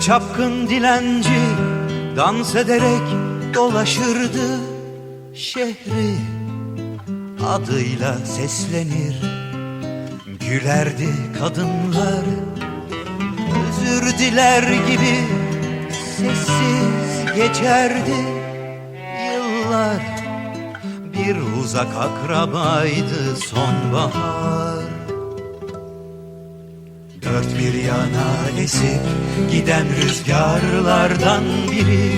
çapkın dilenci dans ederek dolaşırdı şehri. Adıyla seslenir gülerdi kadınlar. Özür diler gibi sessiz geçerdi yıllar. Bir uzak akrabaydı sonbahar Dört bir yana esip giden rüzgarlardan biri.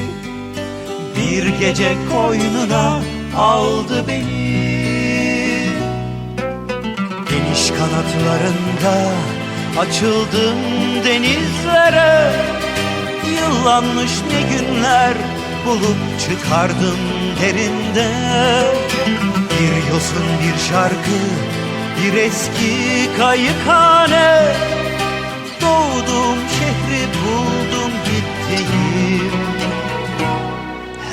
Bir gece koynuna aldı beni. Geniş kanatlarında açıldım denizlere. Yıllanmış ne günler bulup çıkardım derinde. Bir yosun bir şarkı bir eski kayıkhane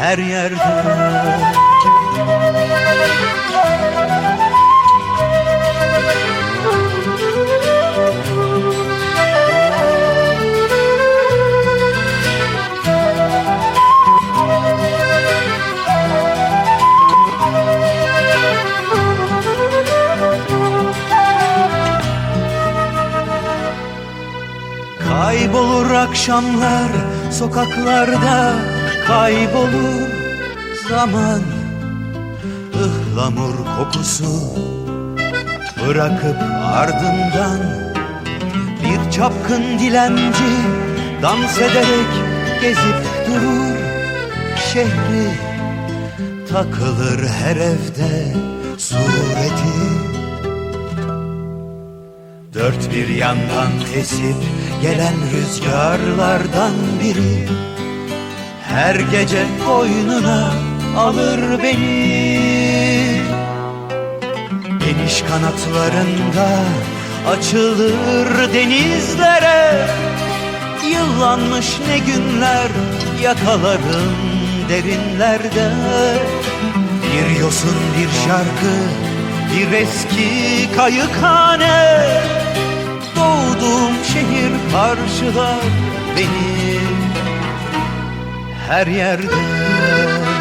her yerde. Kaybolur akşamlar sokaklarda kaybolur zaman. Ihlamur kokusu bırakıp ardından bir çapkın dilenci dans ederek gezip durur. Şehri takılır her evde sureti. Dört bir yandan esip gelen rüzgarlardan biri Her gece koynuna alır beni. Geniş kanatlarında açılır denizlere. Yıllanmış ne günler yakalarım derinlerde. Bir yosun bir şarkı bir eski kayıkhane. Doğduğum şehir karşılar beni her yerde